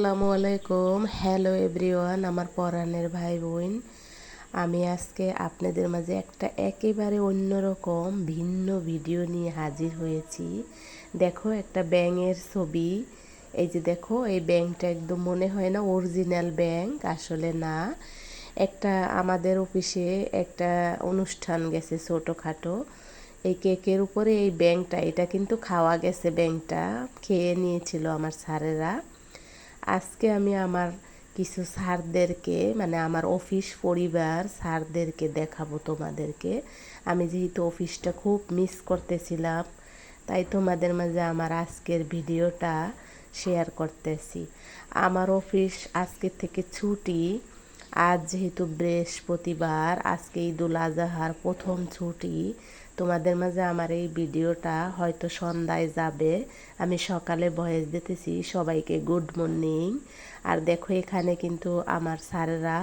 আসসালামু আলাইকুম। Hello everyone আমার পরাণের ভাই বোন আমি আজকে আপনাদের মাঝে একটা একেবারে অন্যরকম, ভিন্ন ভিডিও নিয়ে হাজির হয়েছি। দেখো, একটা ব্যাঙের ছবি। এই যে দেখো, এই ব্যাংকটা একদম মনে হয় না অরিজিনাল ব্যাংক, আসলে না। একটা আমাদের অফিসে একটা অনুষ্ঠান গেছে ছোটোখাটো। এই কেকের উপরে এই ব্যাংকটা, এটা কিন্তু খাওয়া গেছে ব্যাংকটা। খেয়ে নিয়েছিল আমার স্যারেরা। আজকে আমি আমার কিছু স্যারদেরকে মানে আমার অফিস পরিবার স্যারদেরকে দেখাবো তোমাদেরকে। আমি যেহেতু অফিসটা খুব মিস করতেছিলাম, তাই তোমাদের মাঝে আমার আজকের ভিডিওটা শেয়ার করতেছি। আমার অফিস আজকের থেকে ছুটি আজ যেহেতু বৃহস্পতিবার, আজকে ঈদুল আজহার প্রথম ছুটি, তোমাদের মাঝে আমার এই ভিডিওটা হয়তো সন্ধ্যায় যাবে। আমি সকালে ভয়েস দিতেছি, সবাইকে গুড মর্নিং আর দেখো, এখানে কিন্তু আমার স্যারেরা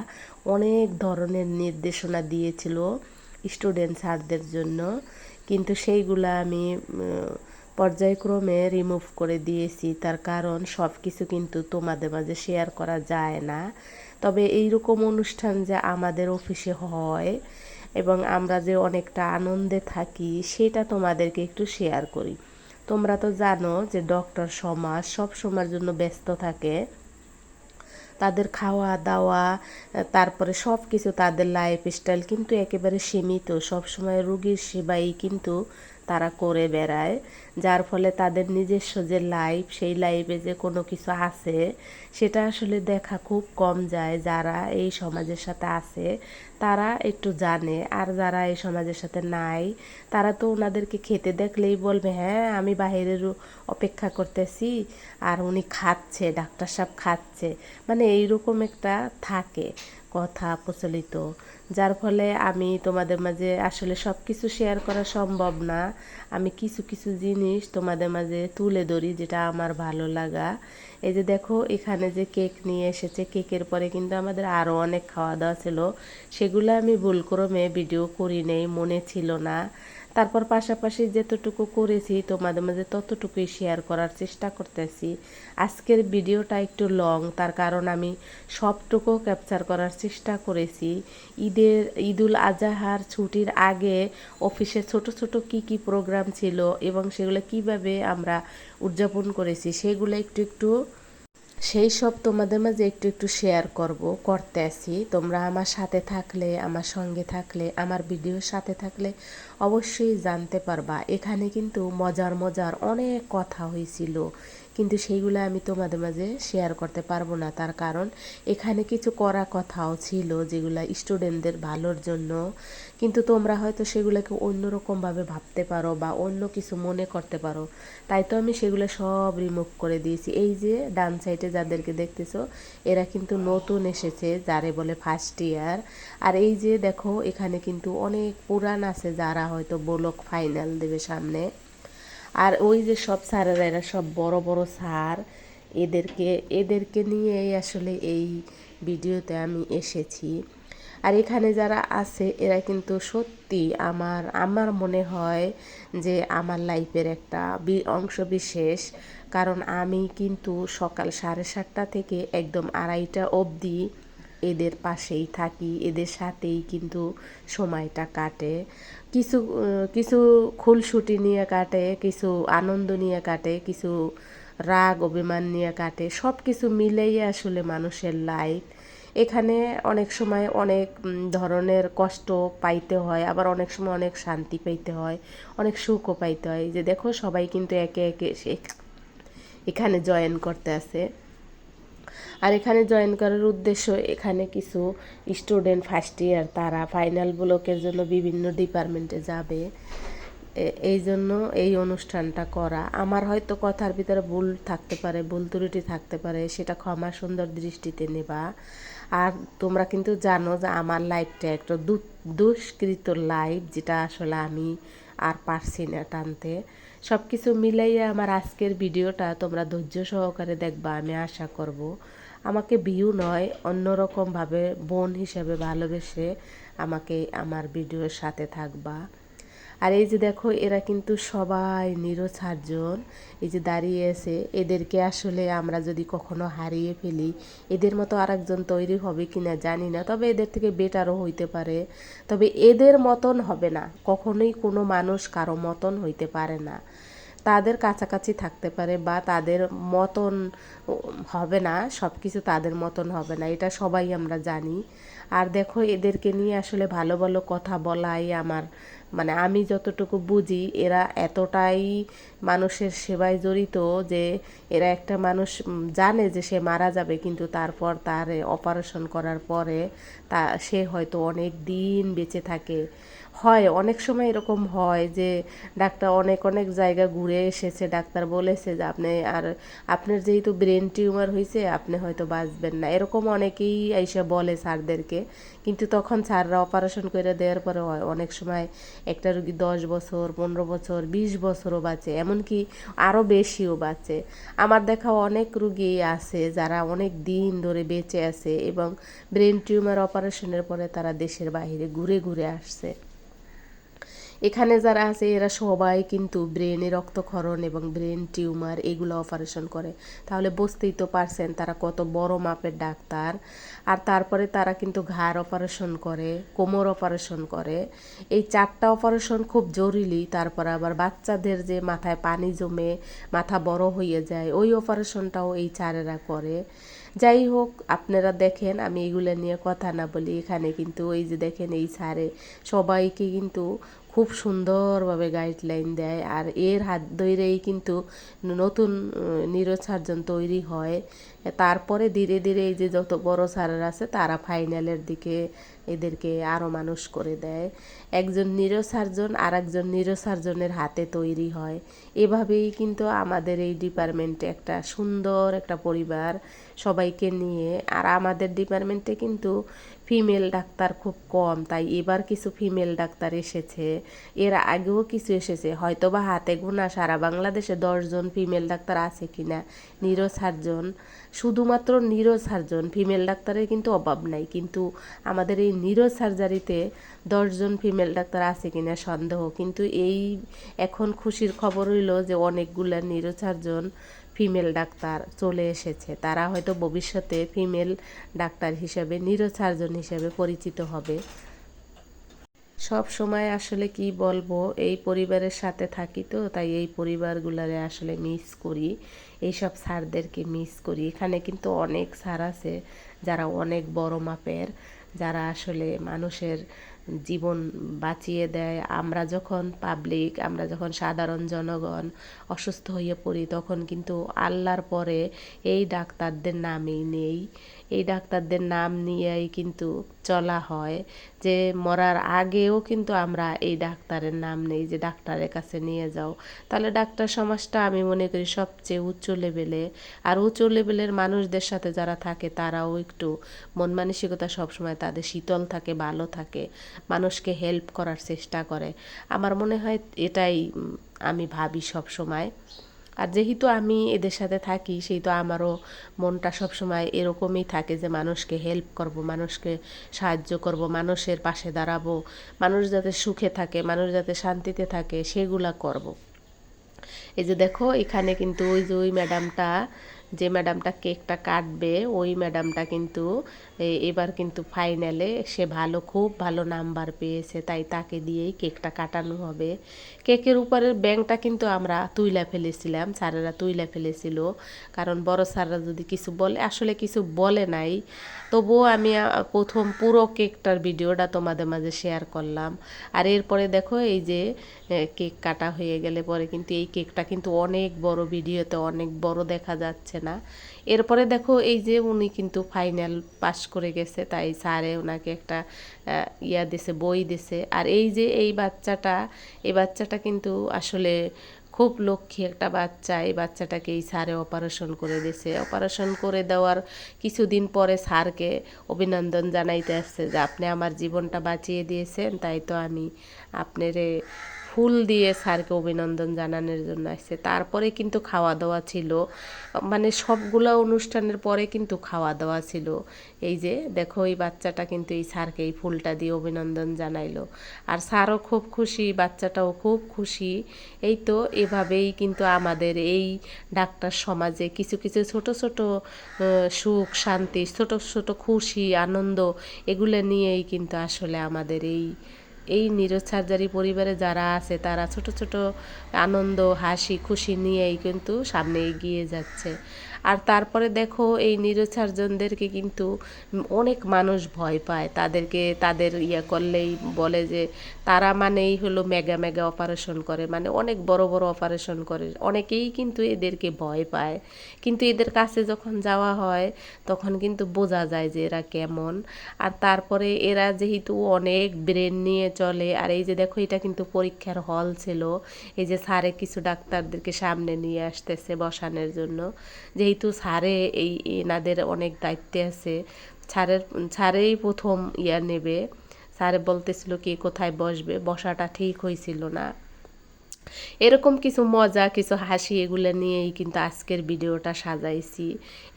অনেক ধরনের নির্দেশনা দিয়েছিল স্টুডেন্ট স্যারদের জন্য। কিন্তু সেইগুলো আমি পর্যায়ক্রমে রিমুভ করে দিয়েছি। তার কারণ সব কিছু কিন্তু তোমাদের মাঝে শেয়ার করা যায় না। তবে এইরকম অনুষ্ঠান যে আমাদের অফিসে হয় এবং আমরা যে অনেকটা আনন্দে থাকি, সেটা তোমাদেরকে একটু শেয়ার করি। তোমরা তো জানো যে ডক্টর সমাজ সব সময়ের জন্য ব্যস্ত থাকে। তাদের খাওয়া দাওয়া, তারপরে সব কিছু তাদের লাইফ স্টাইল কিন্তু একেবারে সীমিত। সবসময় রুগীর সেবাই কিন্তু তারা করে বেড়ায়, যার ফলে তাদের নিজস্ব যে লাইফ সেই লাইফে যে কোনো কিছু আছে, সেটা আসলে দেখা খুব কম যায়। যারা এই সমাজের সাথে আছে, তারা একটু জানে। আর যারা এই সমাজের সাথে নাই, তারা তো ওনাদেরকে খেতে দেখলেই বলবে হ্যাঁ আমি বাহিরের অপেক্ষা করতেছি। আর উনি খাচ্ছে, ডাক্তার সাহেব খাচ্ছে। মানে এইরকম একটা থাকে। কথা প্রচলিত, যার ফলে আমি তোমাদের মাঝে আসলে সব কিছু শেয়ার করা সম্ভব না। আমি কিছু কিছু জিনিস তোমাদের মাঝে তুলে ধরি যেটা আমার ভালো লাগা। এই যে দেখো, এখানে যে কেক নিয়ে এসেছে কেকের পরে কিন্তু আমাদের আরও অনেক খাওয়া দাওয়া ছিল। সেগুলো আমি ভুলক্রমে ভিডিও করি নেই, মনে ছিল না। তারপর পাশাপাশি যতটুকু করেছি তোমাদের মাঝে ততটুকুই শেয়ার করার চেষ্টা করতেছি। আজকের ভিডিওটা একটু লং তার কারণ আমি সবটুকু ক্যাপচার করার চেষ্টা করেছি। ঈদের, ঈদুল আজহার ছুটির আগে অফিসে ছোট ছোট কি কি প্রোগ্রাম ছিল এবং সেগুলো কীভাবে আমরা উদযাপন করেছি, সেগুলো একটু একটু সেই সব তোমাদের মাঝে একটু একটু শেয়ার করব, করতে আসি তোমরা আমার সাথে থাকলে, আমার সঙ্গে থাকলে, আমার ভিডিওর সাথে থাকলে অবশ্যই জানতে পারবা। এখানে কিন্তু মজার মজার অনেক কথা হয়েছিল, কিন্তু সেইগুলো আমি তোমাদের মাঝে শেয়ার করতে পারব না। তার কারণ এখানে কিছু করা কথাও ছিল যেগুলো স্টুডেন্টদের ভালোর জন্য। কিন্তু তোমরা হয়তো সেগুলোকে অন্যরকমভাবে ভাবতে পারো বা অন্য কিছু মনে করতে পারো। তাই তো আমি সেগুলো সব রিমুভ করে দিয়েছি। এই যে ডান সাইডে যাদেরকে দেখতেছো, এরা কিন্তু নতুন এসেছে, যারে বলে ফার্স্ট ইয়ার আর এই যে দেখো, এখানে কিন্তু অনেক পুরান আছে যারা হয়তো বোলক ফাইনাল দেবে সামনে। আর ওই যে সব স্যারেরা, এরা সব বড় বড় স্যার। এদেরকে এদেরকে নিয়েই আসলে এই ভিডিওতে আমি এসেছি। আর এখানে যারা আছে, এরা কিন্তু সত্যি আমার আমার মনে হয় যে আমার লাইফের একটা বি, অংশ বিশেষ। কারণ আমি কিন্তু সকাল সাড়ে সাতটা থেকে একদম আড়াইটা অবধি এদের পাশেই থাকি। এদের সাথেই কিন্তু সময়টা কাটে। কিছু কিছু খুলসুটি নিয়ে কাটে, কিছু আনন্দ নিয়ে কাটে, কিছু রাগ, অভিমান নিয়ে কাটে। সব কিছু মিলেই আসলে মানুষের লাইফ এখানে অনেক সময় অনেক ধরনের কষ্ট পাইতে হয়, আবার অনেক সময় অনেক শান্তি পাইতে হয়, অনেক সুখও পাইতে হয়। যে দেখো, সবাই কিন্তু একে একে এখানে জয়েন করতে আছে। আর এখানে জয়েন করার উদ্দেশ্য, এখানে কিছু স্টুডেন্ট ফার্স্ট ইয়ার তারা ফাইনাল ব্লকের জন্য বিভিন্ন ডিপার্টমেন্টে যাবে। এই জন্য এই অনুষ্ঠানটা করা। আমার হয়তো কথার ভিতরে ভুল থাকতে পারে, ভুল ত্রুটি থাকতে পারে, সেটা ক্ষমা সুন্দর দৃষ্টিতে নেবা। আর তোমরা কিন্তু জানো যে আমার লাইফটা একটা দুষ্কৃত লাইফ যেটা আসলে আমি আর পারছি না টানতে। সব কিছু মিলাইয়া আমার আজকের ভিডিওটা তোমরা ধৈর্য সহকারে দেখবা, আমি আশা করব। আমাকে ভিউ নয়, অন্যরকমভাবে বোন হিসেবে ভালোবেসে আমাকে, আমার ভিডিওর সাথে থাকবা। আর এই যে দেখো, এরা কিন্তু সবাই নিরো চারজন এই যে দাঁড়িয়ে আছে, এদেরকে আসলে আমরা যদি কখনো হারিয়ে ফেলি, এদের মতো আরেকজন তৈরি হবে কি না জানি না, তবে এদের থেকে বেটারও হইতে পারে। তবে এদের মতন হবে না, কখনোই কোনো মানুষ কারও মতন হইতে পারে না। তাদের কাছাকাছি থাকতে পারে বা তাদের মতন হবে না সব কিছু তাদের মতন হবে না, এটা সবাই আমরা জানি। আর দেখো এদেরকে নিয়ে আসলে ভালো ভালো কথা বলাই আমার মানে আমি যতটুকু বুঝি এরা এতটাই মানুষের সেবায় জড়িত যে এরা একটা মানুষ জানে যে সে মারা যাবে কিন্তু তারপর তার অপারেশন করার পরে তা, সে হয়তো অনেক দিন বেঁচে থাকে। হয়, অনেক সময় এরকম হয় যে ডাক্তার অনেক অনেক জায়গা ঘুরে এসেছে, ডাক্তার বলেছে যে আপনি আর আপনার যেহেতু ব্রেন টিউমার হয়েছে আপনি হয়তো বাঁচবেন না। এরকম অনেকেই এসে বলে স্যারদেরকে। কিন্তু তখন স্যাররা অপারেশন করে দেওয়ার পরে হয়, অনেক সময় একটা রুগী দশ বছর, পনেরো বছর, বিশ বছরও বাঁচে, এমনকি আরও বেশিও বাঁচে। আমার দেখা অনেক রুগী আছে যারা অনেক দিন ধরে বেঁচে আছে এবং ব্রেন টিউমার অপারেশনের পরে তারা দেশের বাইরে ঘুরে ঘুরে আসছে। এখানে যারা আছে, এরা সবাই কিন্তু ব্রেনে রক্তক্ষরণ এবং ব্রেন টিউমার এগুলো অপারেশন করে। তাহলে বুঝতেই তো পারছেন তারা কত বড় মাপের ডাক্তার। আর তারপরে তারা কিন্তু ঘাড় অপারেশন করে, কোমর অপারেশন করে। এই চারটা অপারেশন খুব জরুরি, তারপর আবার বাচ্চাদের যে মাথায় পানি জমে, মাথা বড় হয়ে যায়, ওই অপারেশনটাও এই চারেরা করে। যাই হোক, আপনারা দেখেন, আমি এগুলো নিয়ে কথা না বলি, এখানে কিন্তু ওই যে দেখেন এই সারে সবাইকে কিন্তু খুব সুন্দরভাবে গাইডলাইন দেয় আর এর হাত ধরেই কিন্তু নতুন নিরসার্জন তৈরি হয়। তারপরে ধীরে ধীরে এই যে যত বড় স্যারের আছে, তারা ফাইনালের দিকে এদেরকে আরও মানুষ করে দেয়। একজন নিরসার্জন আর একজন নিরসার্জনের হাতে তৈরি হয়। এভাবেই কিন্তু আমাদের এই ডিপার্টমেন্টে একটা সুন্দর একটা পরিবার সবাইকে নিয়ে, আর আমাদের ডিপার্টমেন্টে কিন্তু ফিমেল ডাক্তার খুব কম, তাই এবার কিছু ফিমেল ডাক্তার এসেছে। এর আগেও কিছু এসেছে হয়তো বা হাতে গোনা, সারা বাংলাদেশে দশজন ফিমেল ডাক্তার আছে কিনা, নিরো সার্জন। শুধুমাত্র নিরো সার্জন ফিমেল ডাক্তারের কিন্তু অভাব নাই। কিন্তু আমাদের এই নিরো সার্জারিতে দশজন ফিমেল ডাক্তার আছে কিনা সন্দেহ। কিন্তু এই এখন খুশির খবর হইল যে অনেকগুলা নিরো সার্জন ফিমেল ডাক্তার চলে এসেছে। তারা হয়তো ভবিষ্যতে ফিমেল ডাক্তার হিসেবে নিরোসার্জন হিসেবে পরিচিত হবে। সব সময় আসলে কি বলব, এই পরিবারের সাথে থাকি তো, তাই এই পরিবারগুলারে আসলে মিস করি। এইসব স্যারদেরকে মিস করি। এখানে কিন্তু অনেক স্যার আছে যারা অনেক বড় মাপের, যারা আসলে মানুষের জীবন বাঁচিয়ে দেয়। আমরা যখন পাবলিক আমরা যখন সাধারণ জনগণ অসুস্থ হয়ে পড়ি, তখন কিন্তু আল্লাহর পরে এই ডাক্তারদের নামই নেই। এই ডাক্তারদের নাম নিয়েই কিন্তু চলা হয় যে মরার আগেও কিন্তু আমরা এই ডাক্তারের নাম নেই যে ডাক্তারের কাছে নিয়ে যাও। তাহলে ডাক্তার সমাজটা আমি মনে করি সবচেয়ে উচ্চ লেভেলে আর উচ্চ লেভেলের মানুষদের সাথে যারা থাকে, তারাও একটু মন মানসিকতা সবসময় তাদের শীতল থাকে, ভালো থাকে। মানুষকে হেল্প করার চেষ্টা করে আমার মনে হয় এটাই আমি ভাবি সব সময় আর যেহেতু আমি এদের সাথে থাকি সেই তো আমারও মনটা সবসময় এরকমই থাকে যে মানুষকে হেল্প করব, মানুষকে সাহায্য করব, মানুষের পাশে দাঁড়াবো, মানুষ যাতে সুখে থাকে, মানুষ যাতে শান্তিতে থাকে, সেগুলা করব। এই যে দেখো, এখানে কিন্তু ওই যে ওই ম্যাডামটা যে ম্যাডামটা কেকটা কাটবে, ওই ম্যাডামটা কিন্তু এবার কিন্তু ফাইনালে সে ভালো, খুব ভালো নাম্বার পেয়েছে, তাই তাকে দিয়েই কেকটা কাটানো হবে। কেকের উপরের ব্যাংকটা কিন্তু আমরা তুইলা ফেলেছিলাম, স্যারেরা তুইলা ফেলেছিল। কারণ বড় স্যাররা যদি কিছু বলে, আসলে কিছু বলে নাই। তবুও আমি প্রথম পুরো কেকটার ভিডিওটা তোমাদের মাঝে শেয়ার করলাম। আর এরপরে দেখো, এই যে কেক কাটা হয়ে গেলে পরে কিন্তু এই কেকটা কিন্তু অনেক বড় ভিডিওতে অনেক বড় দেখা যাচ্ছে না। এরপরে দেখো এই যে উনি কিন্তু ফাইনাল পাস করে গেছে, তাই স্যারে ওনাকে একটা ইয়া দিছে, বই দিছে। আর এই যে এই বাচ্চাটা এই বাচ্চাটা কিন্তু আসলে খুব লক্ষ্মী একটা বাচ্চা। এই বাচ্চাটাকে এই স্যারে অপারেশন করে দিয়েছে অপারেশন করে দেওয়ার কিছুদিন পরে স্যারকে অভিনন্দন জানাইতে আসছে যে, আপনি আমার জীবনটা বাঁচিয়ে দিয়েছেন, তাই তো আমি আপনারে ফুল দিয়ে স্যারকে অভিনন্দন জানানোর জন্য আসছে। তারপরে কিন্তু খাওয়া দাওয়া ছিল। মানে সবগুলো অনুষ্ঠানের পরে কিন্তু খাওয়া দাওয়া ছিল। এই যে দেখো, এই বাচ্চাটা কিন্তু এই স্যারকে এই ফুলটা দিয়ে অভিনন্দন জানাইলো। আর স্যারও খুব খুশি, বাচ্চাটাও খুব খুশি। এই তো এভাবেই কিন্তু আমাদের এই ডাক্তার সমাজে কিছু কিছু ছোট ছোট সুখ, শান্তি, ছোট ছোট খুশি, আনন্দ এগুলো নিয়েই কিন্তু আসলে আমাদের এই এই নিরজ সার্জারি পরিবারে যারা আছে, তারা ছোট ছোট আনন্দ, হাসি, খুশি নিয়েই কিন্তু সামনে এগিয়ে যাচ্ছে। আর তারপরে দেখো এই নিরসার্জনদেরকে কিন্তু অনেক মানুষ ভয় পায়। তাদেরকে, তাদের ইয়ে করলেই বলে যে তারা মানেই হলো মেগা মেগা অপারেশন করে মানে অনেক বড় বড় অপারেশন করে। অনেকেই কিন্তু এদেরকে ভয় পায়। কিন্তু এদের কাছে যখন যাওয়া হয়, তখন কিন্তু বোঝা যায় যে এরা কেমন। আর তারপরে এরা যেহেতু অনেক ব্রেন নিয়ে চলে, আর এই যে দেখো এটা কিন্তু পরীক্ষার হল ছিল। এই যে স্যারে কিছু ডাক্তারদেরকে সামনে নিয়ে আসতেছে বসানোর জন্য। যেহেতু স্যারে এই এনাদের অনেক দায়িত্বে আছে, স্যারের, স্যারেই প্রথম ইয়া নেবে। স্যারে বলতেছিল কি কোথায় বসবে, বসাটা ঠিক হয়েছিল না। এরকম কিছু মজা, কিছু হাসি এগুলো নিয়েই কিন্তু আজকের ভিডিওটা সাজাইছি।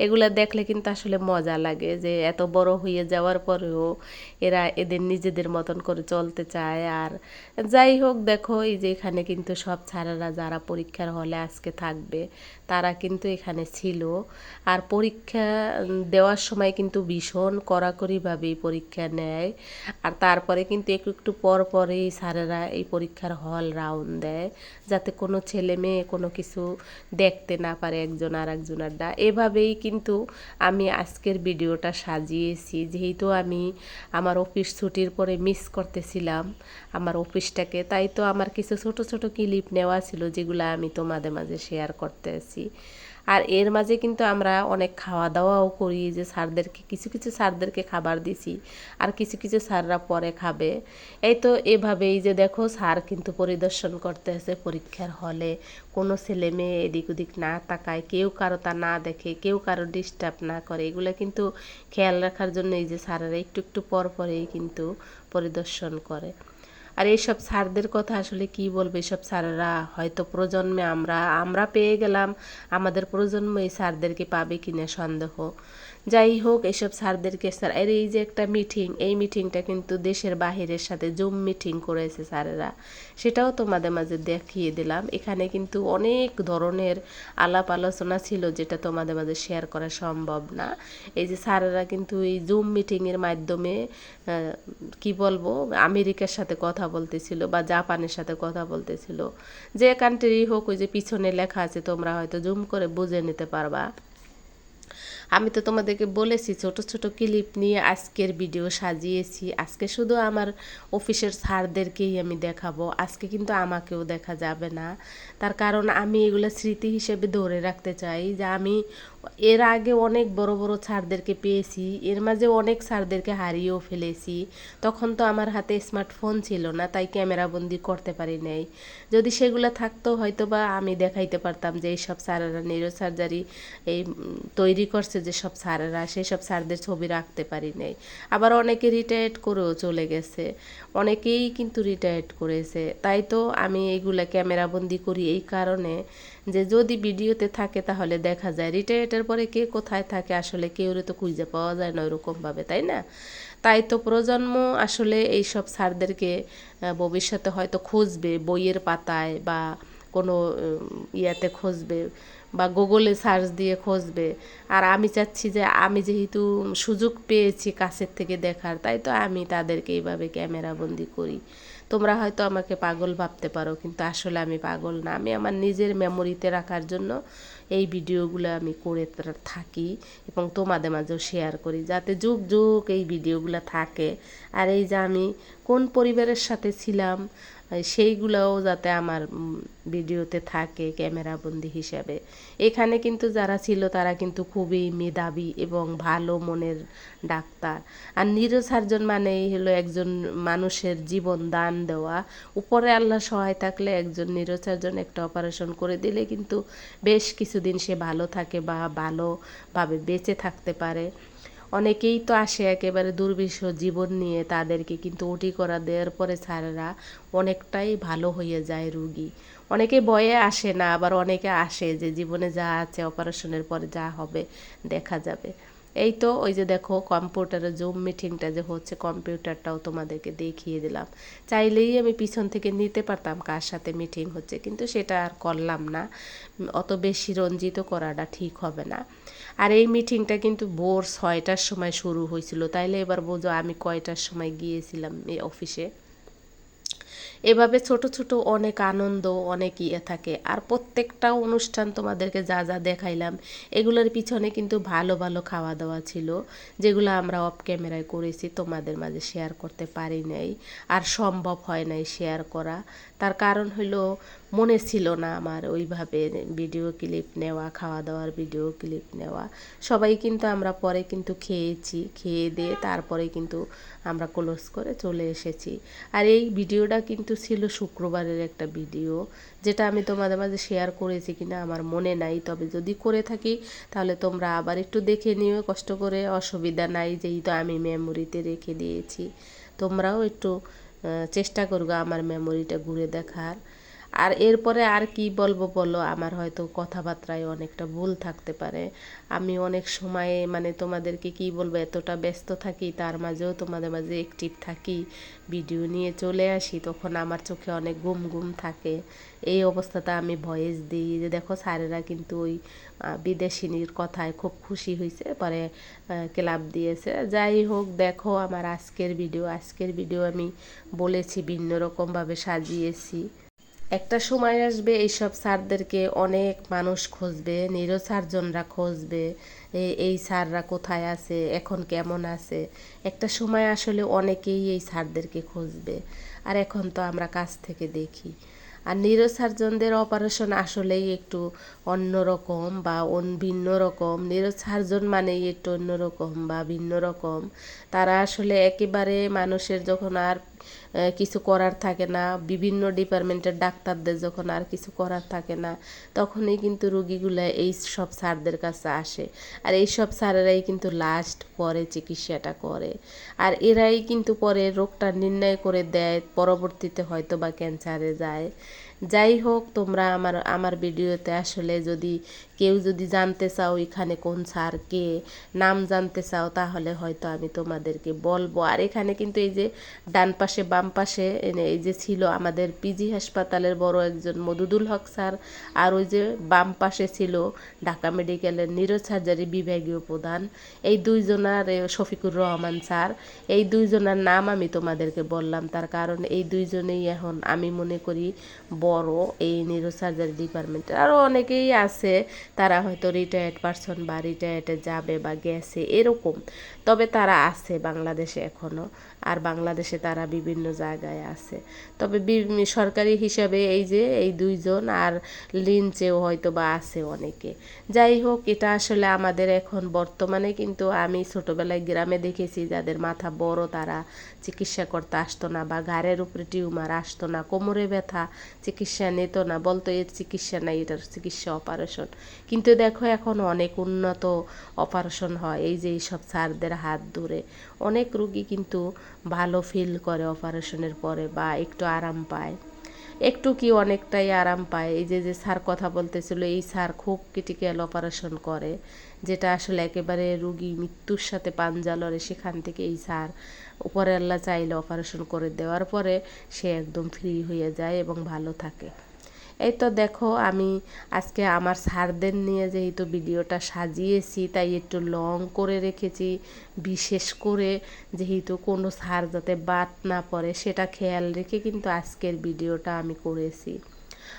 এগুলো দেখলে কিন্তু আসলে মজা লাগে যে এত বড় হয়ে যাওয়ার পরেও এরা এদের নিজেদের মতন করে চলতে চায়। আর যাই হোক, দেখো, এই যে এখানে কিন্তু সব ছাড়ারা যারা পরীক্ষার হলে আজকে থাকবে তারা কিন্তু এখানে ছিল। আর পরীক্ষা দেওয়ার সময় কিন্তু ভীষণ কড়াকড়িভাবেই পরীক্ষা নেয়। আর তারপরে কিন্তু একটু একটু পর পরেই স্যারেরা এই পরীক্ষার হল রাউন্ড দেয়, যাতে কোনো ছেলে মেয়ে কোনো কিছু দেখতে না পারে একজন আর একজনের দা। এভাবেই কিন্তু আমি আজকের ভিডিওটা সাজিয়েছি। যেহেতু আমি আমার অফিস ছুটির পরে মিস করতেছিলাম আমার অফিসটাকে, তাই তো আমার কিছু ছোট ছোট ক্লিপ নেওয়া ছিল, যেগুলো আমি তোমাদের মাঝে শেয়ার করতেছি। আর এর মাঝে কিন্তু আমরা অনেক খাওয়া দাওয়াও করি যে স্যারদেরকে, কিছু কিছু স্যারদেরকে খাবার দিছি আর কিছু কিছু স্যাররা পরে খাবে। এই তো এভাবেই যে দেখো স্যার কিন্তু পরিদর্শন করতে আসে পরীক্ষার হলে। কোনো ছেলে মেয়ে এদিক ওদিক না তাকায়, কেউ কারও তা না দেখে, কেউ কারও ডিস্টার্ব না করে। এগুলো কিন্তু খেয়াল রাখার জন্য এই যে স্যারেরা একটু একটু পর পরেই কিন্তু পরিদর্শন করে। আর এইসব স্যারদের কথা আসলে কি বলবে? এইসব স্যারেরা হয়তো প্রজন্মে আমরা আমরা পেয়ে গেলাম। আমাদের প্রজন্ম এই স্যারদেরকে পাবে কিনা সন্দেহ। যাই হোক এইসব স্যারদেরকে স্যার এর এই যে একটা মিটিং এই মিটিংটা কিন্তু দেশের বাহিরের সাথে জুম মিটিং করেছে স্যারেরা। সেটাও তোমাদের মাঝে দেখিয়ে দিলাম। এখানে কিন্তু অনেক ধরনের আলাপ আলোচনা ছিল যেটা তোমাদের মাঝে শেয়ার করা সম্ভব না। এই যে স্যারেরা কিন্তু এই জুম মিটিংয়ের মাধ্যমে কি বলব, আমেরিকার সাথে কথা বলতেছিল বা জাপানের সাথে কথা বলতেছিল। যে কান্ট্রি হোক, ওই যে পিছনে লেখা আছে, তোমরা হয়তো জুম করে বুঝে নিতে পারবা। আমি তো তোমাদেরকে বলেছি, ছোট ছোট ক্লিপ নিয়ে আজকের ভিডিও সাজিয়েছি। আজকে শুধু আমার অফিসের স্যারদেরকেই আমি দেখাবো। আজকে কিন্তু আমাকেও দেখা যাবে না। তার কারণ আমি এগুলো স্মৃতি হিসেবে ধরে রাখতে চাই যে আমি এর আগে অনেক বড় বড় স্যারদেরকে পেয়েছি, এর মাঝে অনেক স্যারদেরকে হারিয়েও ফেলেছি। তখন তো আমার হাতে স্মার্টফোন ছিল না, তাই ক্যামেরাবন্দি করতে পারি নাই। যদি সেগুলো থাকতো হয়তো বা আমি দেখাইতে পারতাম যে এইসব স্যারেরা নিউরো সার্জারি এই তৈরি করছে, যে সব স্যারেরা, সেই সব স্যারদের ছবি রাখতে পারি নাই। আবার অনেকে রিটায়ার্ড করেও চলে গেছে, অনেকেই কিন্তু রিটায়ার্ড করেছে। তাই তো আমি এইগুলা ক্যামেরাবন্দি করি এই কারণে। যে যদি ভিডিওতে থাকে তাহলে দেখা যায় রিটায়ার্ডের পরে কে কোথায় থাকে, আসলে কেউ তো খুঁজে পাওয়া যায় না ওরকমভাবে তাই না? তাই তো প্রজন্ম আসলে এইসব স্যারদেরকে ভবিষ্যতে হয়তো খুঁজবে বইয়ের পাতায় বা কোনো ইয়াতে খুঁজবে বা গুগলে সার্চ দিয়ে খুঁজবে। আর আমি চাচ্ছি যে আমি যেহেতু সুযোগ পেয়েছি কাছের থেকে দেখার, তাই তো আমি তাদেরকে এইভাবে ক্যামেরাবন্দি করি। তোমরা হয়তো আমাকে পাগল ভাবতে পারো, কিন্তু আসলে আমি পাগল না। আমি আমার নিজের মেমোরিতে রাখার জন্য এই ভিডিওগুলো আমি করে থাকি এবং তোমাদের মাঝেও শেয়ার করি, যাতে যুগ যুগ এই ভিডিওগুলো থাকে। আর এই যে আমি কোন পরিবারের সাথে ছিলাম সেইগুলোও যাতে আমার ভিডিওতে থাকে ক্যামেরাবন্দি হিসাবে। এখানে কিন্তু যারা ছিল তারা কিন্তু খুবই মেধাবী এবং ভালো মনের ডাক্তার। আর নিরসার্জন মানেই হলো একজন মানুষের জীবন দান দেওয়া। উপরে আল্লাহ সহায় থাকলে একজন নিরসার্জন একটা অপারেশন করে দিলে কিন্তু বেশ কিছুদিন সে ভালো থাকে বা ভালোভাবে বেঁচে থাকতে পারে। অনেকেই তো আসে একেবারে দুর্বিষহ জীবন নিয়ে তাদেরকে কিন্তু ওটি করা দেওয়ার পরে স্যারেরা অনেকটাই ভালো হয়ে যায় রুগী। অনেকে বয়ে আসে না, আবার অনেকে আসে যে জীবনে যা আছে অপারেশনের পরে যা হবে দেখা যাবে। এই তো, ওই যে দেখো কম্পিউটারে জুম মিটিংটা যে হচ্ছে কম্পিউটারটাও তোমাদেরকে দেখিয়ে দিলাম। চাইলেই আমি পিছন থেকে নিতে পারতাম কার সাথে মিটিং হচ্ছে, কিন্তু সেটা আর করলাম না। অত বেশি রঞ্জিত করাটা ঠিক হবে না। আর এই মিটিংটা কিন্তু ভোর ছয়টার সময় শুরু হয়েছিল। তাইলে এবার বোঝো আমি কয়টার সময় গিয়েছিলাম এই অফিসে এভাবে ছোট ছোট অনেক আনন্দ, অনেক ইয়ে থাকে। আর প্রত্যেকটা অনুষ্ঠান তোমাদেরকে যা যা দেখাইলাম, এগুলোর পিছনে কিন্তু ভালো ভালো খাওয়া দাওয়া ছিল, যেগুলো আমরা অফ ক্যামেরায় করেছি, তোমাদের মাঝে শেয়ার করতে পারি নাই, আর সম্ভব হয় নাই শেয়ার করা। তার কারণ হলো মনে ছিল না আমার ওইভাবে ভিডিও ক্লিপ নেওয়া খাওয়া দাওয়ার ভিডিও ক্লিপ নেওয়া। সবাই কিন্তু আমরা পরে কিন্তু খেয়েছি, খেয়ে দিয়ে তারপরে কিন্তু আমরা ক্লোজ করে চলে এসেছি। আর এই ভিডিওটা কিন্তু ছিল শুক্রবারের একটা ভিডিও যেটা আমি তোমাদের মাঝে শেয়ার করেছি কিনা আমার মনে নাই। তবে যদি করে থাকি, তাহলে তোমরা আবার একটু দেখে নিও, কষ্ট করে। অসুবিধা নাই, যেহেতু আমি মেমোরিতে রেখে দিয়েছি। তোমরাও একটু চেষ্টা করব আমার মেমোরিটা ঘুরে দেখার। আর এরপরে আর কি বলব বলো? আমার হয়তো কথাবার্তায় অনেকটা ভুল থাকতে পারে। আমি অনেক সময়ে মানে তোমাদেরকে কি বলব? এতটা ব্যস্ত থাকি, তার মাঝেও তোমাদের মাঝে অ্যাক্টিভ থাকি। ভিডিও নিয়ে চলে আসি, তখন আমার চোখে অনেক গুম গুম থাকে। এই অবস্থাতে আমি ভয়েস দিই যে, দেখো স্যারেরা কিন্তু ওই বিদেশিনীর কথায় খুব খুশি হয়েছে পরে ক্লাব দিয়েছে। যাই হোক, দেখো আমার আজকের ভিডিও আজকের ভিডিও আমি বলেছি, ভিন্ন রকমভাবে সাজিয়েছি। একটা সময় আসবে এইসব স্যারদেরকে অনেক মানুষ খুঁজবে নিরো সার্জনরা খুঁজবে এই স্যাররা কোথায় আছে, এখন কেমন আছে। একটা সময় আসলে অনেকেই এই স্যারদেরকে খুঁজবে। আর এখন তো আমরা কাছ থেকে দেখি। আর নিউরোসার্জনদের অপারেশন আসলেই একটু অন্যরকম বা ভিন্ন রকম। নিউরোসার্জন মানেই একটু অন্যরকম বা ভিন্ন রকম। তারা আসলে একেবারে মানুষের যখন আর কিছু করার থাকে না। বিভিন্ন ডিপার্টমেন্টের ডাক্তারদের যখন আর কিছু করার থাকে না, তখনই কিন্তু রুগীগুলো এই সব স্যারদের কাছে আসে। আর এই সব স্যারেরাই কিন্তু লাস্ট পরে চিকিৎসাটা করে। আর এরাই কিন্তু পরে রোগটা নির্ণয় করে দেয়, পরবর্তীতে হয়তো বা ক্যান্সারে যায়। যাই হোক, তোমরা আমার আমার ভিডিওতে আসলে যদি কেউ যদি জানতে চাও এখানে কোন স্যার কে, নাম জানতে চাও, তাহলে হয়তো আমি তোমাদেরকে বলব। আর এখানে কিন্তু এই যে ডান পাশে, বাম পাশে এই যে ছিল আমাদের পিজি হাসপাতালের বড় একজন মদুদুল হক স্যার। আর ওই যে বাম পাশে ছিল ঢাকা মেডিকেলের নিরো সার্জারি বিভাগীয় প্রধান। এই দুইজনার শফিকুর রহমান স্যার। এই দুইজনার নাম আমি তোমাদেরকে বললাম, তার কারণ এই দুইজনেই এখন আমি মনে করি বড় এই নিউরো সার্জারি ডিপার্টমেন্টের আরও অনেকেই আছে, তারা হয়তো রিটায়ার্ড পারসন বা রিটায়ার্ডে যাবে বা গেছে, এরকম। তবে তারা আছে বাংলাদেশে এখনও আর বাংলাদেশে তারা বিভিন্ন জায়গায় আছে। তবে সরকারি হিসাবে এই যে, এই দুইজন আর লিঞ্চেও হয়তো বা আছে অনেকে। যাই হোক, এটা আসলে আমাদের এখন বর্তমানে কিন্তু আমি ছোটোবেলায় গ্রামে দেখেছি যাদের মাথা বড়, তারা চিকিৎসা করতে আসতো না বা ঘাড়ের উপরে টিউমার আসতো না, কোমরে ব্যথা, চিকিৎসা নিত না, বলতো এর চিকিৎসা নাই, এটার চিকিৎসা অপারেশন। কিন্তু দেখো, এখন অনেক উন্নত অপারেশন হয়, এই যে এইসব স্যারদের হাত ধরে। অনেক রুগী কিন্তু ভালো ফিল করে অপারেশনের পরে বা একটু আরাম পায়। একটু কি অনেকটাই আরাম পায়। এই যে যে স্যার কথা বলতেছিল, এই স্যার খুব ক্রিটিক্যাল অপারেশন করে, যেটা আসলে একেবারে রুগী মৃত্যুর সাথে পাঞ্জা লড়ে সেখান থেকে এই স্যার উপরে আল্লাহ চাইলে অপারেশন করে দেওয়ার পরে সে একদম ফ্রি হয়ে যায় এবং ভালো থাকে। এই তো দেখো, আমি আজকে আমার স্যারদের নিয়ে যেহেতু ভিডিওটা সাজিয়েছি, তাই একটু লং করে রেখেছি। বিশেষ করে যেহেতু কোনো স্যার যাতে বাদ না পড়ে, সেটা খেয়াল রেখে কিন্তু আজকের ভিডিওটা আমি করেছি।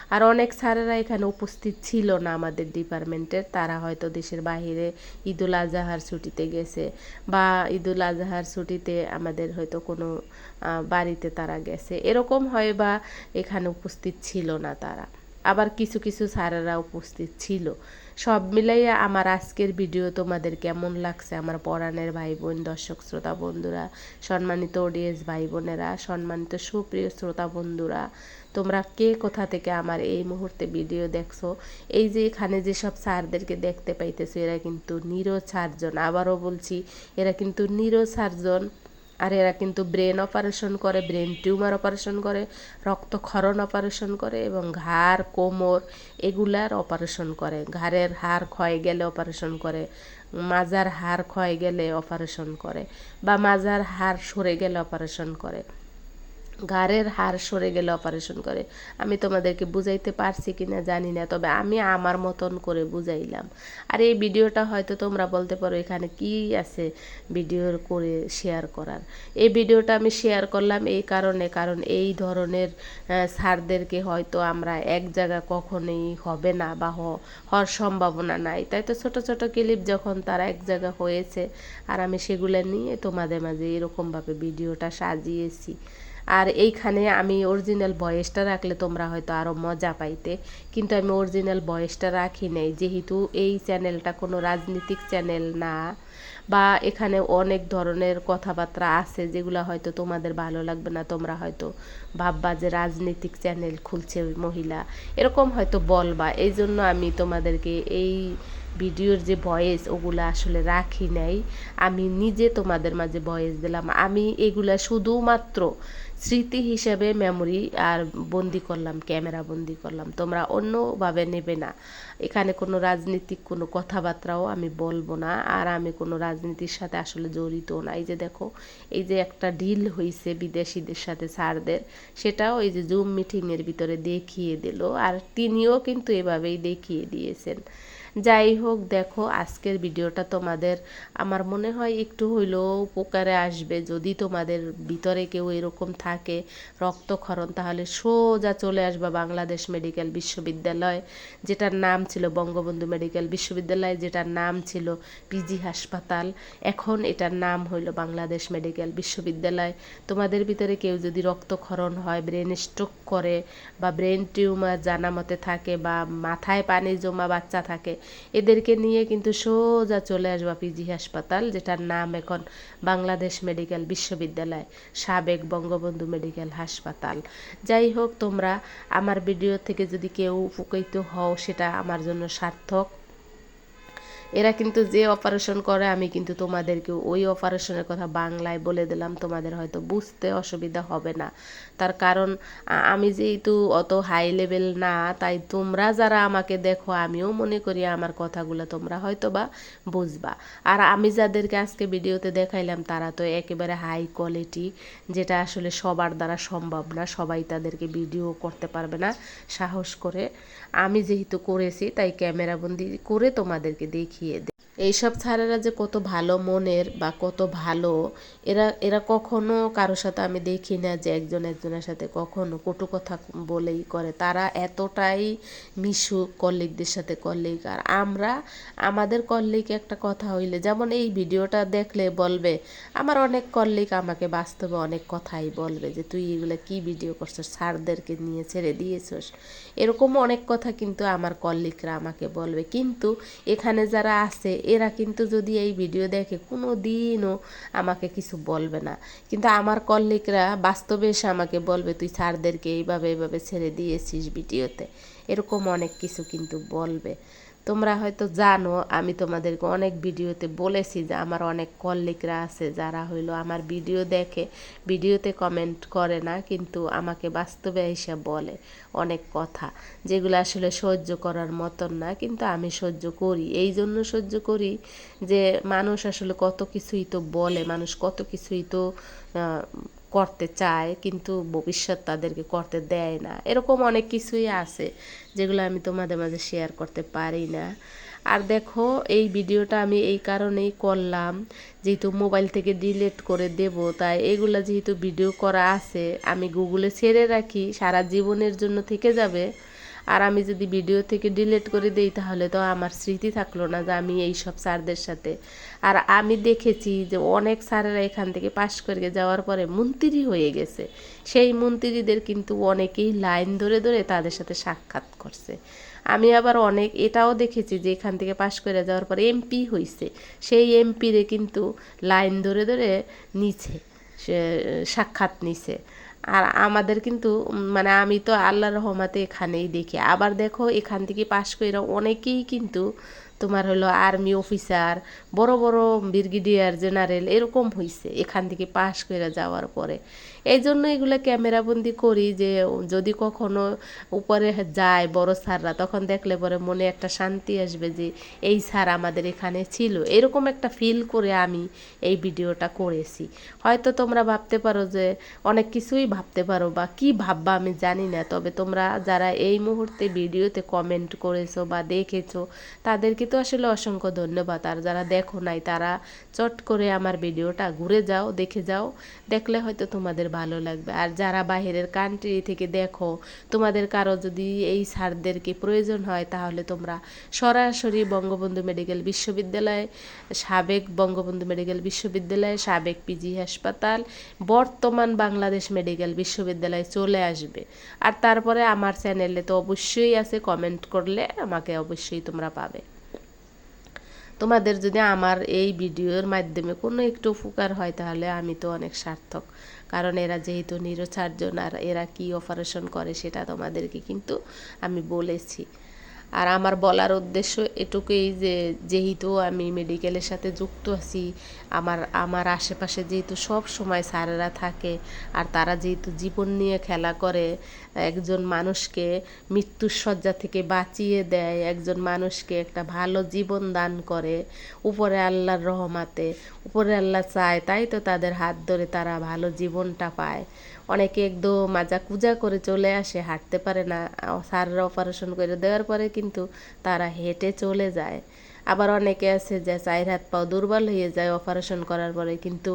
আর অনেক স্যারেরা এখানে উপস্থিত ছিল না আমাদের ডিপার্টমেন্টের তারা হয়তো দেশের বাহিরে ঈদুল আজহার ছুটিতে গেছে বা ঈদুল আজহার ছুটিতে আমাদের হয়তো কোনো বাড়িতে তারা গেছে। এরকম হয় বা এখানে উপস্থিত ছিল না তারা। আবার কিছু কিছু স্যারেরা উপস্থিত ছিল। সব মিলাইয়া আমার আজকের ভিডিও তোমাদের কেমন লাগছে? আমার পরাণের ভাই বোন দর্শক, শ্রোতা বন্ধুরা, সম্মানিত অডিয়েন্স ভাই বোনেরা সম্মানিত সুপ্রিয় শ্রোতা বন্ধুরা, তোমরা কে কোথা থেকে আমার এই মুহূর্তে ভিডিও দেখছ? এই যে এখানে যেসব স্যারদেরকে দেখতে পাইতেছো, এরা কিন্তু নিরো সার্জন আবারও বলছি, এরা কিন্তু নিরো সার্জন আর এরা কিন্তু ব্রেন অপারেশন করে ব্রেন টিউমার অপারেশন করে, রক্তক্ষরণ অপারেশন করে এবং ঘাড়, কোমর এগুলার অপারেশন করে। ঘাড়ের হাড় ক্ষয় গেলে অপারেশন করে, মাজার হাড় ক্ষয় গেলে অপারেশন করে বা মাজার হাড় সরে গেলে অপারেশন করে। ঘাড়ের হাড় সরে গেলে অপারেশন করে। আমি তোমাদেরকে বুঝাইতে পারছি কি না জানি না, তবে আমি আমার মতন করে বুঝাইলাম। আর এই ভিডিওটা হয়তো তোমরা বলতে পারো এখানে কি আছে ভিডিওর করে শেয়ার করার। এই ভিডিওটা আমি শেয়ার করলাম এই কারণে, কারণ এই ধরনের স্যারদেরকে হয়তো আমরা এক জায়গা কখনোই হবে না বা হওয়ার সম্ভাবনা নাই। তাই তো ছোট ছোট ক্লিপ যখন তারা এক জায়গা হয়েছে, আর আমি সেগুলো নিয়ে তোমাদের মাঝে এরকমভাবে ভিডিওটা সাজিয়েছি। আর এইখানে আমি অরিজিনাল বয়েসটা রাখলে তোমরা হয়তো আরও মজা পাইতে। কিন্তু আমি অরিজিনাল বয়েসটা রাখি নাই, যেহেতু এই চ্যানেলটা কোনো রাজনীতিক চ্যানেল না বা এখানে অনেক ধরনের কথাবার্তা আছে যেগুলো হয়তো তোমাদের ভালো লাগবে না, তোমরা হয়তো ভাববা যে রাজনীতিক চ্যানেল খুলছে ওই মহিলা। এরকম হয়তো বলবা এই জন্য আমি তোমাদেরকে এই ভিডিওর যে ভয়েস ওগুলো আসলে রাখি নাই। আমি নিজে তোমাদের মাঝে ভয়েস দিলাম। আমি এগুলা শুধুমাত্র স্মৃতি হিসেবে মেমোরি আর বন্দি করলাম ক্যামেরা বন্দি করলাম। তোমরা অন্যভাবে নেবে না। এখানে কোনো রাজনীতিক কোনো কথাবার্তাও আমি বলব না আর আমি কোনো রাজনীতির সাথে আসলে জড়িত না। এই যে দেখো, এই যে একটা ডিল হয়েছে বিদেশিদের সাথে স্যারদের, সেটাও এই যে জুম মিটিংয়ের ভিতরে দেখিয়ে দিল। আর তিনিও কিন্তু এভাবেই দেখিয়ে দিয়েছেন। যাই হোক, দেখো, আজকের ভিডিওটা তোমাদের, আমার মনে হয় একটু হইলেও উপকারে আসবে। যদি তোমাদের ভিতরে কেউ এরকম থাকে রক্তক্ষরণ, তাহলে সোজা চলে আসবা বাংলাদেশ মেডিকেল বিশ্ববিদ্যালয়, যেটার নাম ছিল বঙ্গবন্ধু মেডিকেল বিশ্ববিদ্যালয়, যেটার নাম ছিল পিজি হাসপাতাল। এখন এটার নাম হইল বাংলাদেশ মেডিকেল বিশ্ববিদ্যালয়। তোমাদের ভিতরে কেউ যদি রক্তক্ষরণ হয়, ব্রেন স্ট্রোক করে বা ব্রেন টিউমার জানা মতে থাকে বা মাথায় পানি জমা বাচ্চা থাকে এদেরকে নিয়ে কিন্তু সোজা চলে আসবা পিজি হাসপাতাল, যেটার নাম এখন বাংলাদেশ মেডিকেল বিশ্ববিদ্যালয়, সাবেক বঙ্গবন্ধু মেডিকেল হাসপাতাল। যাই হোক, তোমরা আমার ভিডিও থেকে যদি কেউ উপকৃত হও, সেটা আমার জন্য সার্থক। এরা কিন্তু যে অপারেশন করে, আমি কিন্তু তোমাদেরকে ওই অপারেশনের কথা বাংলায় বলে দিলাম, তোমাদের হয়তো বুঝতে অসুবিধা হবে না। তার কারণ আমি যেহেতু অত হাই লেভেল না, তাই তোমরা যারা আমাকে দেখো, আমিও মনে করি আমার কথাগুলো তোমরা হয়তো বা বুঝবা। আর আমি যাদেরকে আজকে ভিডিওতে দেখাইলাম, তারা তো একেবারে হাই কোয়ালিটি যেটা আসলে সবার দ্বারা সম্ভব না, সবাই তাদেরকে ভিডিও করতে পারবে না, সাহস করে। আমি যেহেতু করেছি, তাই ক্যামেরাবন্দি করে তোমাদেরকে দেখিয়ে দিই এইসব ছাড়ারা যে কত ভালো মনের বা কত ভালো, এরা এরা কখনো কারোর সাথে আমি দেখি না যে একজন একজনের সাথে কখনো কটু কথা বলেই করে। তারা এতটাই মিশু কলিগদের সাথে কলিগ। আর আমরা, আমাদের কলিগ একটা কথা হইলে, যেমন এই ভিডিওটা দেখলে বলবে, আমার অনেক কলিগ আমাকে বাস্তবে অনেক কথাই বলবে যে, তুই এগুলো কি ভিডিও করছিস? স্যারদেরকে নিয়ে ছেড়ে দিয়েছিস? এরকম অনেক কথা কিন্তু আমার কলিগরা আমাকে বলবে। কিন্তু এখানে যারা আছে এরা কিন্তু যদি এই ভিডিও দেখে কোনো দিনও আমাকে কিছু বলবে না। কিন্তু আমার কলিগরা বাস্তবে এসে আমাকে বলবে, তুই স্যারদেরকে এইভাবে এইভাবে ছেড়ে দিয়েছিস ভিডিওতে এরকম অনেক কিছু কিন্তু বলবে। তোমরা হয়তো জানো, আমি তোমাদেরকে অনেক ভিডিওতে বলেছি যে আমার অনেক কলিগরা আছে যারা হইল আমার ভিডিও দেখে, ভিডিওতে কমেন্ট করে না, কিন্তু আমাকে বাস্তবে এসে বলে অনেক কথা, যেগুলো আসলে সহ্য করার মতন না, কিন্তু আমি সহ্য করি। এই জন্য সহ্য করি যে মানুষ আসলে কত কিছুই তো বলে, মানুষ কত কিছুই তো করতে চায়, কিন্তু ভবিষ্যৎ তাদেরকে করতে দেয় না। এরকম অনেক কিছুই আছে যেগুলো আমি তোমাদের মাঝে শেয়ার করতে পারি না। আর দেখো, এই ভিডিওটা আমি এই কারণেই করলাম, যেহেতু মোবাইল থেকে ডিলেট করে দেব, তাই এগুলো যেহেতু ভিডিও করা আছে, আমি গুগলে ছেড়ে রাখি, সারা জীবনের জন্য থেকে যাবে। আর আমি যদি ভিডিও থেকে ডিলিট করে দিই, তাহলে তো আমার স্মৃতি থাকল না যে আমি এই সব স্যারদের সাথে। আর আমি দেখেছি যে অনেক স্যারেরা এখান থেকে পাশ করে যাওয়ার পরে মন্ত্রী হয়ে গেছে। সেই মন্ত্রীদের কিন্তু অনেকেই লাইন ধরে ধরে তাদের সাথে সাক্ষাৎ করছে। আমি আবার অনেক, এটাও দেখেছি যে এখান থেকে পাশ করে যাওয়ার পরে এমপি হয়েছে সেই এমপিরে কিন্তু লাইন ধরে ধরে নিছে সাক্ষাৎ নিছে। আর আমাদের কিন্তু মানে আমি তো আল্লাহর রহমাতে এখানেই দেখি। আবার দেখো, এখান থেকে পাশ করে অনেকেই কিন্তু তোমার হলো আর্মি অফিসার বড় বড় ব্রিগেডিয়ার জেনারেল এরকম হয়েছে এখান থেকে পাশ করে যাওয়ার পরে। এই জন্য এগুলো ক্যামেরাবন্দি করি যে যদি কখনো উপরে যায় বড় স্যাররা, তখন দেখলে পরে মনে একটা শান্তি আসবে যে এই স্যার আমাদের এখানে ছিল। এরকম একটা ফিল করে আমি এই ভিডিওটা করেছি। হয়তো তোমরা ভাবতে পারো যে অনেক কিছুই ভাবতে পারো বা কি ভাববা আমি জানি না, তবে তোমরা যারা এই মুহূর্তে ভিডিওতে কমেন্ট করেছ বা দেখেছ, তাদেরকে তো আসলে অসংখ্য ধন্যবাদ। আর যারা দেখো নাই, তারা চট করে আমার ভিডিওটা ঘুরে যাও, দেখে যাও। দেখলে হয়তো তোমাদের ভালো লাগবে। আর যারা বাইরের কান্ট্রি থেকে দেখো, তোমাদের কারও যদি এই সারদেরকে প্রয়োজন হয়, তাহলে তোমরা সরাসরি বঙ্গবন্ধু মেডিকেল বিশ্ববিদ্যালয়, সাবেক বঙ্গবন্ধু মেডিকেল বিশ্ববিদ্যালয়, সাবেক পিজি হাসপাতাল, বর্তমান বাংলাদেশ মেডিকেল বিশ্ববিদ্যালয়ে চলে আসবে। আর তারপরে আমার চ্যানেলে তো অবশ্যই আছে কমেন্ট করলে আমাকে অবশ্যই তোমরা পাবে। তোমাদের যদি আমার এই ভিডিওর মাধ্যমে কোনো একটু উপকার হয়, তাহলে আমি তো অনেক সার্থক। কারণ এরা যেহেতু নিরোচার্জন আর এরা কি অপারেশন করে সেটা তোমাদেরকে কিন্তু আমি বলেছি। আর আমার বলার উদ্দেশ্য এটুকুই যে, যেহেতু আমি মেডিকেলের সাথে যুক্ত আছি, আমার আমার আশেপাশে যেহেতু সব সময় স্যারেরা থাকে, আর তারা যেহেতু জীবন নিয়ে খেলা করে, একজন মানুষকে মৃত্যুর শয্যা থেকে বাঁচিয়ে দেয়, একজন মানুষকে একটা ভালো জীবন দান করে, উপরে আল্লাহর রহমাতে, উপরে আল্লাহ চায়, তাই তো তাদের হাত ধরে তারা ভালো জীবনটা পায়। অনেকে একদম মাজা কুজা করে চলে আসে, হাঁটতে পারে না। স্যাররা অপারেশন করে দেওয়ার পরে কিন্তু তারা হেঁটে চলে যায়। আবার অনেকে আছে যে চায়ের হাত পাও দুর্বল হয়ে যায় অপারেশন করার পরে, কিন্তু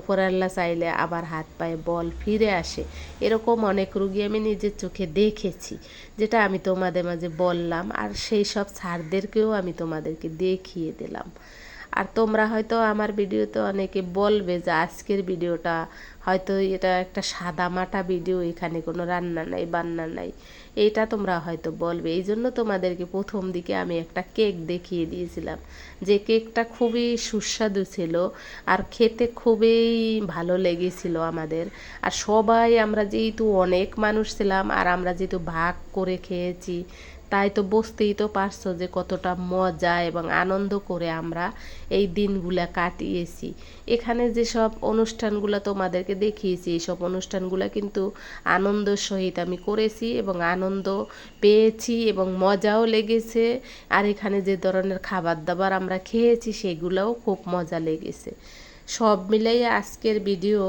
উপর আল্লাহ চাইলে আবার হাত পায়ে বল ফিরে আসে। এরকম অনেক রুগী আমি নিজের চোখে দেখেছি, যেটা আমি তোমাদের মাঝে বললাম। আর সেই সব স্যারদেরকেও আমি তোমাদেরকে দেখিয়ে দিলাম। আর তোমরা হয়তো আমার ভিডিওতে অনেকে বলবে যে আজকের ভিডিওটা হয়তো এটা একটা সাদামাটা ভিডিও, এখানে কোনো রান্না নাই, বান্না নাই। এটা তোমরা হয়তো বলবে। এই জন্য তোমাদেরকে প্রথম দিকে আমি একটা কেক দেখিয়ে দিয়েছিলাম। যে কেকটা খুবই সুস্বাদু ছিল আর খেতে খুবই ভালো লেগেছিল আমাদের। আর সবাই, আমরা যেহেতু অনেক মানুষ ছিলাম আর আমরা যেহেতু ভাগ করে খেয়েছি তাই তো বুঝতেই তো পারছ যে কতটা মজা এবং আনন্দ করে আমরা এই দিনগুলা কাটিয়েছি। এখানে যেসব অনুষ্ঠানগুলো তোমাদেরকে দেখিয়েছি, এইসব অনুষ্ঠানগুলো কিন্তু আনন্দ সহিত আমি করেছি এবং আনন্দ পেয়েছি এবং মজাও লেগেছে। আর এখানে যে ধরনের খাবার দাবার আমরা খেয়েছি, সেগুলোও খুব মজা লেগেছে। সব মিলাই আজকের ভিডিও।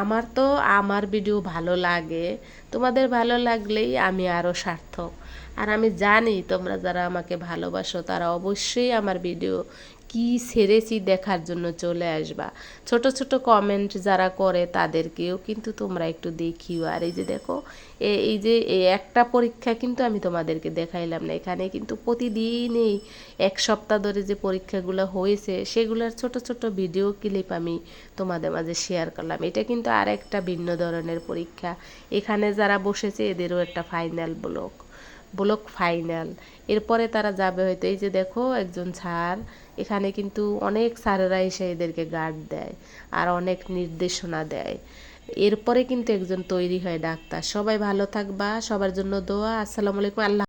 আমার তো আমার ভিডিও ভালো লাগে। তোমাদের ভালো লাগলেই আমি আরও সার্থক। আর আমি জানি তোমরা যারা আমাকে ভালোবাসো তারা অবশ্যই আমার ভিডিও কি সেরেছি দেখার জন্য চলে আসবা। ছোট ছোট কমেন্ট যারা করে তাদেরকেও কিন্তু তোমরা একটু দেখিও। আর এই যে দেখো এই যে একটা পরীক্ষা কিন্তু আমি তোমাদেরকে দেখাইলাম না। এখানে কিন্তু প্রতিদিনই এক সপ্তাহ ধরে যে পরীক্ষাগুলো হয়েছে, সেগুলোর ছোট ছোট ভিডিও ক্লিপ আমি তোমাদের মাঝে শেয়ার করলাম। এটা কিন্তু আর একটা ভিন্ন ধরনের পরীক্ষা। এখানে যারা বসেছে, এদেরও একটা ফাইনাল ব্লক ব্লক ফাইনাল। এরপরে তারা যাবে হয়তো এই যে দেখো একজন স্যার, এখানে কিন্তু অনেক স্যারেরা এসে এদেরকে গার্ড দেয় আর অনেক নির্দেশনা দেয়। এরপরে কিন্তু একজন তৈরি হয় ডাক্তার। সবাই ভালো থাকবা, সবার জন্য দোয়া। আসসালামু আলাইকুম। আল্লাহ